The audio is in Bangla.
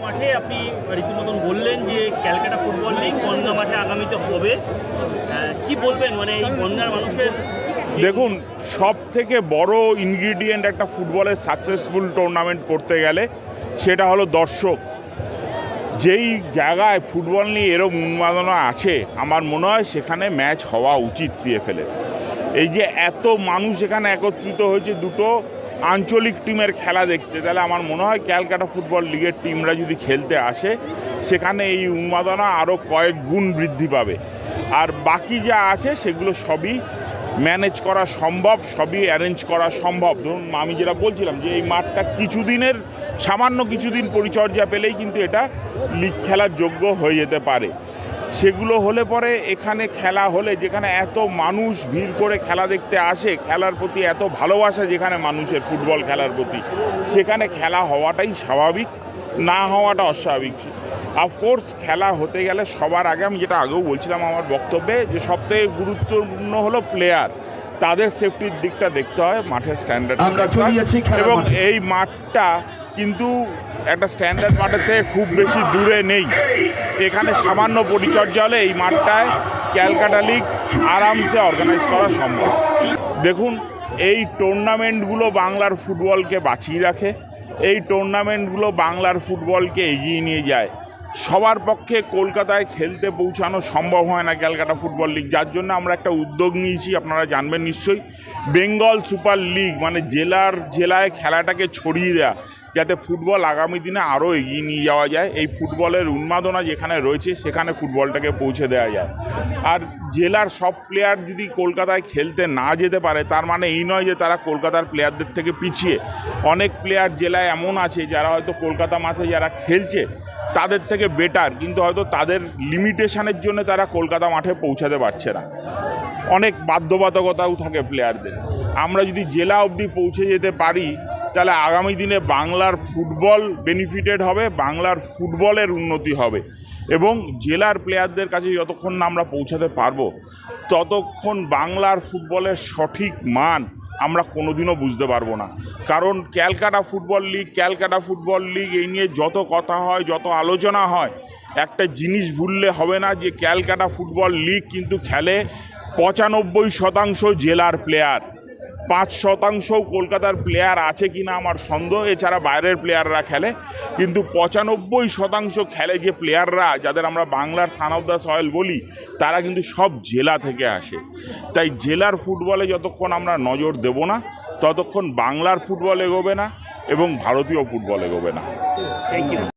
মাঠে আপনি রীতিমতন বললেন যে ক্যালকাটা ফুটবল লিগ বনগা মাঠে আগামীতে হবে। কি বলবেন? মানে এই বনগার মানুষের দেখুন সব থেকে বড় ইনগ্রিডিয়েন্ট একটা ফুটবলের সাকসেসফুল টুর্নামেন্ট করতে গেলে সেটা হলো দর্শক। যেই জায়গায় ফুটবল নিয়ে এরম উন্মাদনা আছে, আমার মনে হয় সেখানে ম্যাচ হওয়া উচিত সিএফএলের এই যে এত মানুষ এখানে একত্রিত হয়েছে দুটো আঞ্চলিক টিমের খেলা দেখতে, তাহলে আমার মনে হয় ক্যালকাটা ফুটবল লিগের টিমরা যদি খেলতে আসে, সেখানে এই উন্মাদনা আরও কয়েক গুণ বৃদ্ধি পাবে। আর বাকি যা আছে, সেগুলো সবই ম্যানেজ করা সম্ভব, সবই অ্যারেঞ্জ করা সম্ভব। ধরুন, আমি যেটা বলছিলাম যে এই মাঠটা কিছুদিনের, সামান্য কিছুদিন পরিচর্যা পেলেই কিন্তু এটা লিগ খেলার যোগ্য হয়ে যেতে পারে। সেগুলো হলে পরে এখানে খেলা হলে যেখানে এত মানুষ ভিড় করে খেলা দেখতে আসে খেলার প্রতি এত ভালোবাসা যেখানে মানুষের ফুটবল খেলার প্রতি সেখানে খেলা হওয়াটাই স্বাভাবিক না হওয়াটা অস্বাভাবিক। অফকোর্স খেলা হতে গেলে সবার আগে আমি যেটা আগেও বলছিলাম আমার বক্তব্যে যে সবথেকে গুরুত্বপূর্ণ হলো প্লেয়ার তাদের সেফটির দিকটা দেখতে হয় মাঠের স্ট্যান্ডার্ড এবং এই মাঠটা কিন্তু একটা স্ট্যান্ডার্ড মাঠের থেকে খুব বেশি দূরে নেই। এখানে সামান্য পরিচর্যা হলে এই মাঠটায় ক্যালকাটা লিগ আরামসে অর্গানাইজ করা সম্ভব। দেখুন, এই টুর্নামেন্টগুলো বাংলার ফুটবলকে বাঁচিয়ে রাখে। এই টুর্নামেন্টগুলো বাংলার ফুটবলকে এগিয়ে নিয়ে যায়। সবার পক্ষে কলকাতায় খেলতে পৌঁছানো সম্ভব হয় না ক্যালকাটা ফুটবল লিগ। যার জন্য আমরা একটা উদ্যোগ নিয়েছি, আপনারা জানবেন নিশ্চয়ই। বেঙ্গল সুপার লিগ মানে জেলার জেলায় খেলাটাকে ছড়িয়ে দেওয়া যাতে ফুটবল আগামী দিনে আরও এগিয়ে নিয়ে যাওয়া যায়। এই ফুটবলের উন্মাদনা যেখানে রয়েছে, সেখানে ফুটবলটাকে পৌঁছে দেওয়া যায়। আর জেলার সব প্লেয়ার যদি কলকাতায় খেলতে না যেতে পারে, তার মানে এই নয় যে তারা কলকাতার প্লেয়ারদের থেকে পিছিয়ে। অনেক প্লেয়ার জেলায় এমন আছে, যারা হয়তো কলকাতা মাঠে যারা খেলছে, তাদের থেকে বেটার কিন্তু হয়তো তাদের লিমিটেশনের জন্য তারা কলকাতা মাঠে পৌঁছাতে পারছে না। অনেক বাধ্যবাধকতাও থাকে প্লেয়ারদের আমরা যদি জেলা অবধি পৌঁছে যেতে পারি তাহলে আগামী দিনে বাংলার ফুটবল বেনিফিটেড হবে, বাংলার ফুটবলের উন্নতি হবে এবং জেলার প্লেয়ারদের কাছে যতক্ষণ না আমরা পৌঁছাতে পারব, ততক্ষণ বাংলার ফুটবলের সঠিক মান আমরা কোনোদিনও বুঝতে পারব না। কারণ Calcutta football league, Calcutta football league এই নিয়ে যত কথা হয়, যত আলোচনা হয়, একটা জিনিস ভুললে হবে না যে ক্যালকাটা ফুটবল লিগ কিন্তু খেলে পঁচানব্বই শতাংশ জেলার প্লেয়ার। পাঁচ শতাংশ কলকাতার প্লেয়ার আছে কি না আমার সন্দেহ, এছাড়া বাইরের প্লেয়াররা খেলে। কিন্তু পঁচানব্বই শতাংশ খেলে যে প্লেয়াররা যাদের আমরা বাংলার সান অফ দ্য সয়েল বলি, তারা কিন্তু সব জেলা থেকে আসে। তাই জেলার ফুটবলে যতক্ষণ আমরা নজর দেব না, ততক্ষণ বাংলার ফুটবল এগোবে না এবং ভারতীয় ফুটবল এগোবে না। Thank you